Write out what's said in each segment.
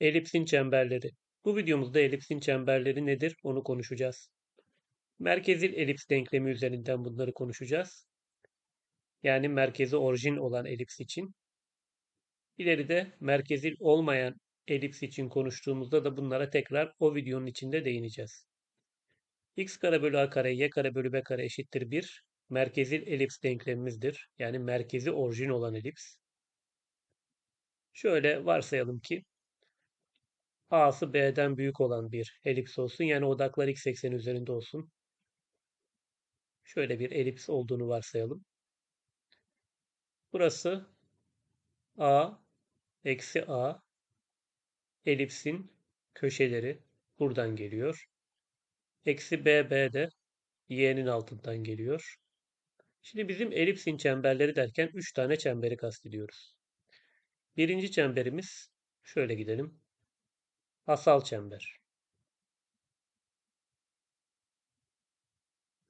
Elipsin çemberleri. Bu videomuzda elipsin çemberleri nedir onu konuşacağız. Merkezil elips denklemi üzerinden bunları konuşacağız. Yani merkezi orijin olan elips için. İleride merkezil olmayan elips için konuştuğumuzda da bunlara tekrar o videonun içinde değineceğiz. x kare bölü a kare y kare bölü b kare eşittir 1. Merkezil elips denklemimizdir. Yani merkezi orijin olan elips. Şöyle varsayalım ki A'sı B'den büyük olan bir elips olsun. Yani odaklar x ekseni üzerinde olsun. Şöyle bir elips olduğunu varsayalım. Burası A eksi A elipsin köşeleri buradan geliyor. Eksi B, B de y'nin altından geliyor. Şimdi bizim elipsin çemberleri derken 3 tane çemberi kastediyoruz. Birinci çemberimiz şöyle gidelim. Asal çember.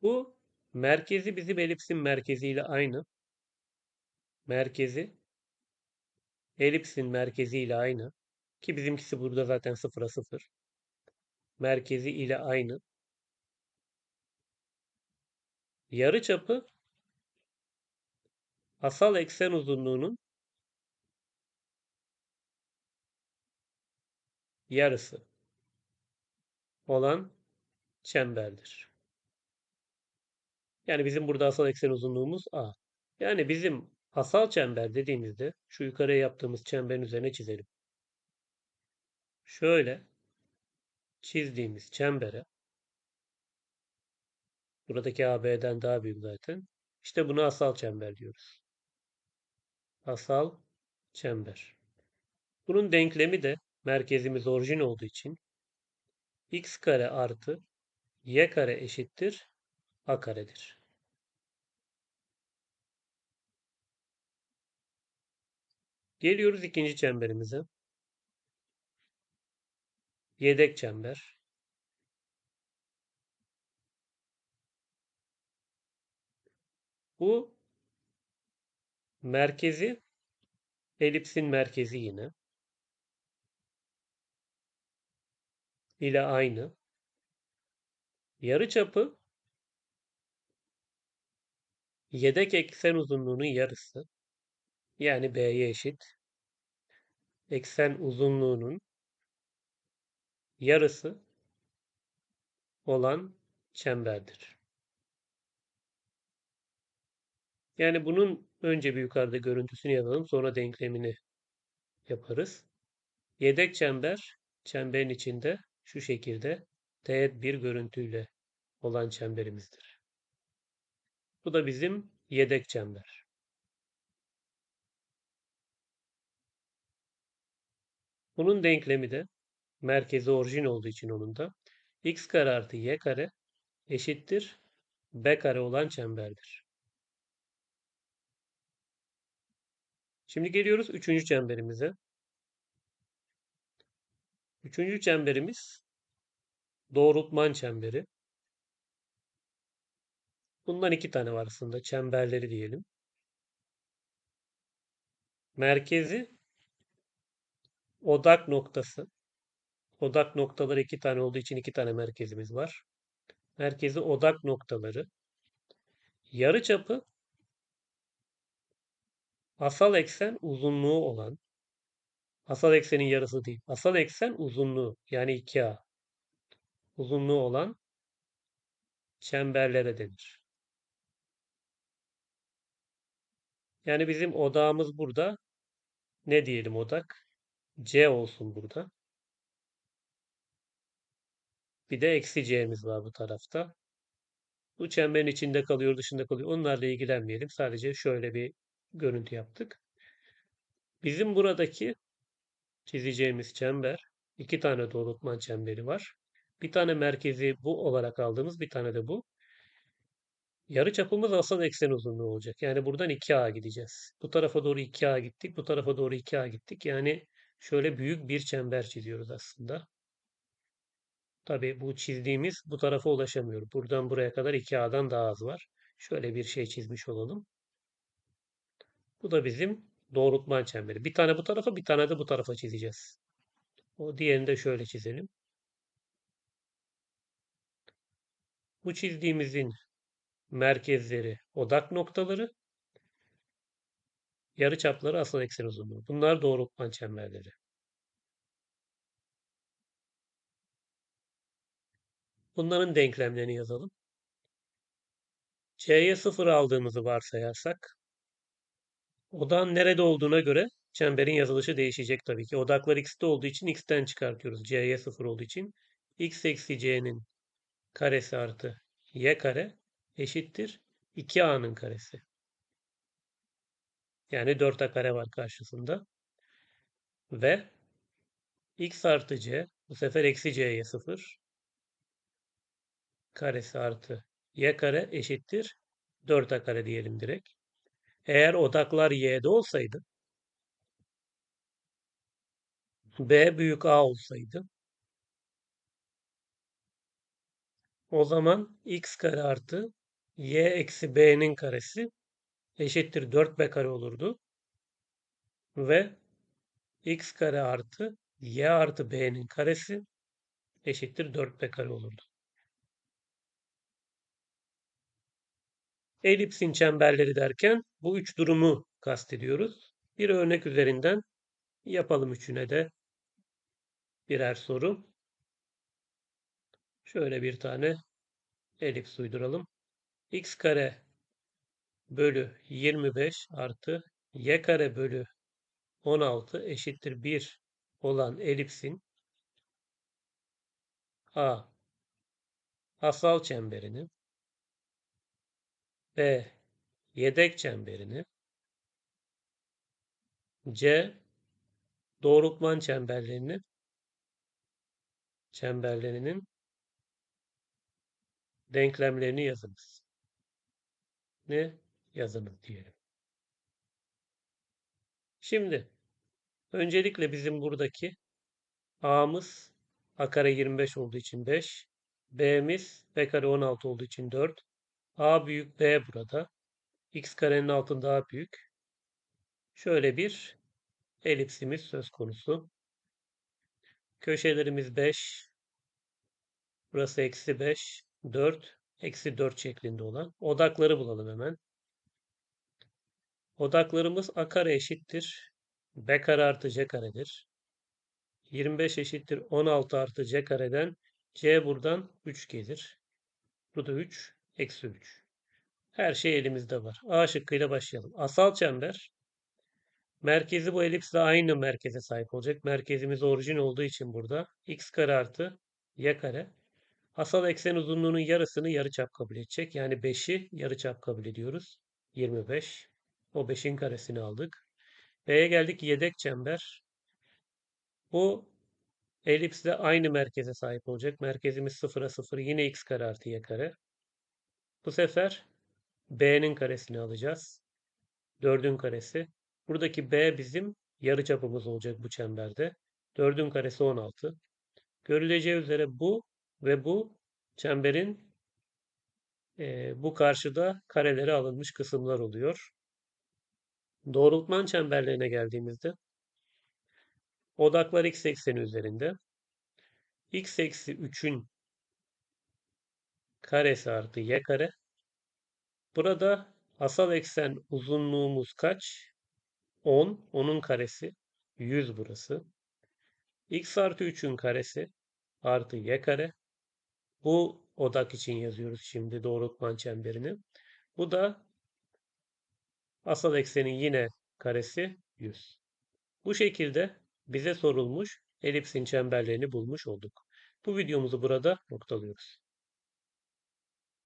Bu merkezi bizim elipsin merkeziyle aynı. Merkezi elipsin merkeziyle aynı. Ki bizimkisi burada zaten sıfıra sıfır. Merkezi ile aynı. Yarı çapı asal eksen uzunluğunun yarısı olan çemberdir. Yani bizim burada asal eksen uzunluğumuz A. Yani bizim asal çember dediğimizde şu yukarıya yaptığımız çemberin üzerine çizelim. Şöyle çizdiğimiz çembere buradaki AB'den daha büyük zaten. İşte buna asal çember diyoruz. Asal çember. Bunun denklemi de merkezimiz orijin olduğu için x kare artı y kare eşittir a karedir. Geliyoruz ikinci çemberimize. Yedek çember. Bu merkezi elipsin merkezi yine. İle aynı. Yarıçapı yedek eksen uzunluğunun yarısı yani B'ye eşit. Eksen uzunluğunun yarısı olan çemberdir. Yani bunun önce bir yukarıda görüntüsünü yazalım sonra denklemini yaparız. Yedek çember çemberin içinde şu şekilde teğet bir görüntüyle olan çemberimizdir. Bu da bizim yedek çember. Bunun denklemi de merkezi orijin olduğu için onun da x kare artı y kare eşittir b kare olan çemberdir. Şimdi geliyoruz üçüncü çemberimize. Üçüncü çemberimiz doğrultman çemberi. Bundan iki tane var aslında. Çemberleri diyelim. Merkezi odak noktası. Odak noktaları iki tane olduğu için iki tane merkezimiz var. Merkezi odak noktaları. Yarı çapı asal eksen uzunluğu olan Asal eksenin yarısı değil. Asal eksen uzunluğu yani 2A. Uzunluğu olan çemberlere denir. Yani bizim odağımız burada. Ne diyelim odak? C olsun burada. Bir de eksi C'miz var bu tarafta. Bu çemberin içinde kalıyor, dışında kalıyor. Onlarla ilgilenmeyelim. Sadece şöyle bir görüntü yaptık. Bizim buradaki çizeceğimiz çember iki tane doğrultman çemberi var. Bir tane merkezi bu olarak aldığımız bir tane de bu. Yarı çapımız asal eksen uzunluğu olacak. Yani buradan 2A gideceğiz. Bu tarafa doğru 2A gittik. Bu tarafa doğru 2A gittik. Yani şöyle büyük bir çember çiziyoruz aslında. Tabi bu çizdiğimiz bu tarafa ulaşamıyor. Buradan buraya kadar 2A'dan daha az var. Şöyle bir şey çizmiş olalım. Bu da bizim doğrultman çemberi. Bir tane bu tarafa bir tane de bu tarafa çizeceğiz. O diğerini de şöyle çizelim. Bu çizdiğimizin merkezleri odak noktaları, yarıçapları asal eksen uzunluğu. Bunlar doğrultman çemberleri. Bunların denklemlerini yazalım. C'ye 0 aldığımızı varsayarsak odağın nerede olduğuna göre çemberin yazılışı değişecek tabii ki. Odaklar x'te olduğu için x'ten çıkartıyoruz. C'ye 0 olduğu için x eksi c'nin karesi artı y kare eşittir 2a'nın karesi. Yani 4a kare var karşısında. Ve x artı c bu sefer eksi c'ye 0 karesi artı y kare eşittir 4a kare diyelim direkt. Eğer odaklar y'de olsaydı b büyük a olsaydı o zaman x kare artı y eksi b'nin karesi eşittir 4b kare olurdu. Ve x kare artı y artı b'nin karesi eşittir 4b kare olurdu. Elipsin çemberleri derken bu üç durumu kastediyoruz. Bir örnek üzerinden yapalım üçüne de birer soru. Şöyle bir tane elips uyduralım. x kare bölü 25 artı y kare bölü 16 eşittir 1 olan elipsin A asal çemberini B yedek çemberini C doğrultman çemberlerini çemberlerinin denklemlerini yazınız. Ne yazınız diyelim. Şimdi öncelikle bizim buradaki A'mız A kare 25 olduğu için 5. B'miz B kare 16 olduğu için 4. A büyük B burada. X karenin altında A büyük. Şöyle bir elipsimiz söz konusu. Köşelerimiz 5. Burası eksi 5. 4. Eksi 4 şeklinde olan. Odakları bulalım hemen. Odaklarımız A kare eşittir. B kare artı C karedir. 25 eşittir 16 artı C kareden. C buradan 3 gelir. Burada 3. Eksi 3. Her şey elimizde var. A şıkkıyla başlayalım. Asal çember. Merkezi bu elipsle aynı merkeze sahip olacak. Merkezimiz orijin olduğu için burada. X kare artı Y kare. Asal eksen uzunluğunun yarısını yarıçap kabul edecek. Yani 5'i yarıçap kabul ediyoruz. 25. O 5'in karesini aldık. B'ye geldik yedek çember. Bu elipsle aynı merkeze sahip olacak. Merkezimiz 0'a 0. Yine x kare artı y kare. Bu sefer b'nin karesini alacağız. 4'ün karesi. Buradaki b bizim yarıçapımız olacak bu çemberde. 4'ün karesi 16. Görüleceği üzere bu ve bu çemberin e, bu karşıda kareleri alınmış kısımlar oluyor. Doğrultman çemberlerine geldiğimizde odaklar x ekseni üzerinde x eksi 3'ün karesi artı y kare. Burada asal eksen uzunluğumuz kaç? 10. Onun karesi 100 burası. x artı 3'ün karesi artı y kare. Bu odak için yazıyoruz şimdi doğrultman çemberini. Bu da asal eksenin yine karesi 100. Bu şekilde bize sorulmuş elipsin çemberlerini bulmuş olduk. Bu videomuzu burada noktalıyoruz.